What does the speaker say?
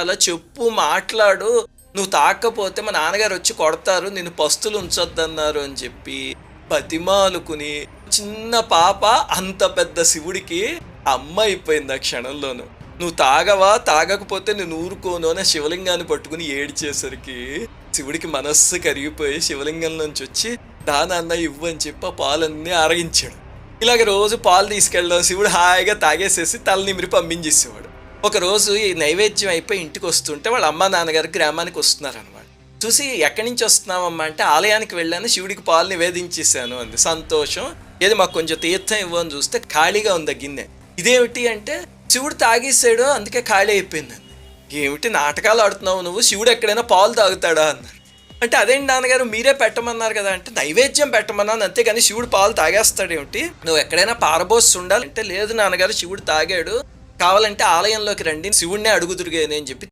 చేయాలో చెప్పు మాట్లాడు. నువ్వు తాకపోతే మా నాన్నగారు వచ్చి కొడతారు నేను పస్తులు ఉంచొద్దన్నారు అని చెప్పి బతిమాలుకుని చిన్న పాప అంత పెద్ద శివుడికి అమ్మ అయిపోయింది ఆ క్షణంలోను. నువ్వు తాగవా? తాగకపోతే నేను ఊరుకోను అని శివలింగాన్ని పట్టుకుని ఏడ్చేసరికి శివుడికి మనస్సు కరిగిపోయి శివలింగం నుంచి వచ్చి దానాన్న ఇవ్వు అని చెప్పి ఆ పాలన్నీ ఆరగించాడు. ఇలాగ రోజు పాలు తీసుకెళ్ళడం శివుడు హాయిగా తాగేసేసి తల నిమిరి పంపించేసేవాడు. ఒకరోజు ఈ నైవేద్యం అయిపోయి ఇంటికి వస్తుంటే వాళ్ళ అమ్మ నాన్నగారు గ్రామానికి వస్తున్నారనమాట చూసి ఎక్కడి నుంచి వస్తున్నామమ్మా అంటే ఆలయానికి వెళ్ళాను శివుడికి పాలు నివేదించేశాను అంది. సంతోషం. ఏది మాకు కొంచెం తీర్థం ఇవ్వని చూస్తే ఖాళీగా ఉంది గిన్నె. ఇదేమిటి అంటే శివుడు తాగేసాడు అందుకే ఖాళీ అయిపోయింది ఏమిటి నాటకాలు ఆడుతున్నావు నువ్వు? శివుడు ఎక్కడైనా పాలు తాగుతాడా అన్నారు. అంటే అదేంటి నాన్నగారు? మీరే పెట్టమన్నారు కదా అంటే నైవేద్యం పెట్టమన్నాను అంతేగాని శివుడు పాలు తాగేస్తాడేమిటి? నువ్వు ఎక్కడైనా పారబోసి ఉండాలి అంటే లేదు నాన్నగారు శివుడు తాగాడు. కావాలంటే ఆలయంలోకి రండి. శివుణ్ణే అడుగుదురుగాని అని చెప్పి